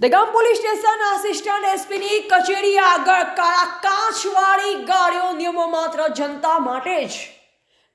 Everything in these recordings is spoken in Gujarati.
દગામ પોલીસ સ્ટેશન આસિસ્ટન્ટ એસપીની કચેરી આગળ કાળા કાચવાળી ગાડીઓ નિયમો માત્ર જનતા માટે જ.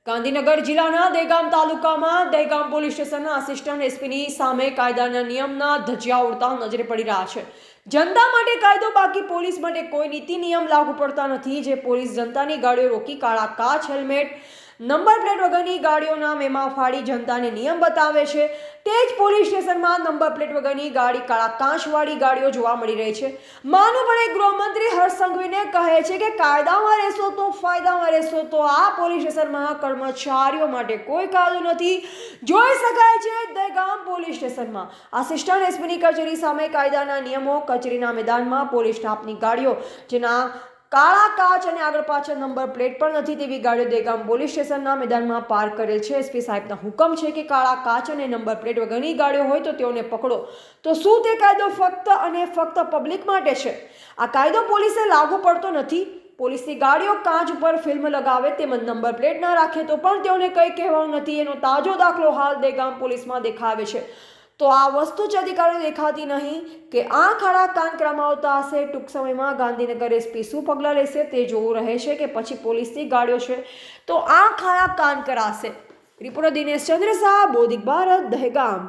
ગાંધીનગર જિલ્લાના દહેગામ તાલુકામાં દહેગામ પોલીસ સ્ટેશનના આસિસ્ટન્ટ એસપીની સામે કાયદાના નિયમના ધજિયા ઉડતા નજરે પડી રહ્યા છે. જનતા માટે કાયદો બાકી, પોલીસ માટે કોઈ નીતિ નિયમ લાગુ પડતા નથી, જે પોલીસ જનતાની ગાડીઓ રોકી કાળા કાચ, હેલ્મેટ નંબર પ્લેટ વગરની ગાડીઓના મેમાં ફાડી જનતાને નિયમ બતાવે છે. તે જ પોલીસ સ્ટેશનમાં નંબર પ્લેટ વગરની ગાડી કાળા કાંચવાળી ગાડીઓ જોવા મળી રહી છે. માનવપણે ગૃહમંત્રી હર્ષ સંઘવીને કહે છે કે કાયદામાં રહેશો તો ફાયદામાં રહેશો તો આ પોલીસ સ્ટેશનમાં કર્મચારીઓ માટે કોઈ કાયદો નથી. જોઈ શકાય છે દહેગામ પોલીસ સ્ટેશનમાં. આસિસ્ટન્ટ એસપીની કચેરી સામે કાયદાના નિયમો કચેરીના મેદાનમાં પોલીસ સ્ટાફની ગાડીઓ જેના કાળા કાચ અને આગળ પાછળ નંબર પ્લેટ પણ નથી તેવી ગાડીઓ દેગામ પોલીસ સ્ટેશનના મેદાનમાં પાર્ક કરેલ છે. એસપી સાહેબના હુકમ છે કે કાળા કાચ અને નંબર પ્લેટ વગરની ગાડીઓ હોય તો તેઓને પકડો. તો શું તે કાયદો ફક્ત અને ફક્ત પબ્લિક માટે છે? આ કાયદો પોલીસે લાગુ પડતો નથી. પોલીસની ગાડીઓ કાચ ઉપર ફિલ્મ લગાવે તેમજ નંબર પ્લેટ ના રાખે તો પણ તેઓને કંઈ કહેવાનું નથી. એનો તાજો દાખલો હાલ દેગામ પોલીસમાં દેખાવે છે. તો આ વસ્તુ જ અધિકારીઓ દેખાતી નહીં કે આ ખાડા કાન કરવામાં આવતા હશે. ટૂંક સમયમાં ગાંધીનગર એસપી શું પગલાં લેશે તે જોવું રહે છે કે પછી પોલીસની ગાડીઓ છે તો આ ખાડા કાન કરાશે. રિપોર્ટર દિનેશ ચંદ્ર શાહ બોધિક ભારત, દહેગામ.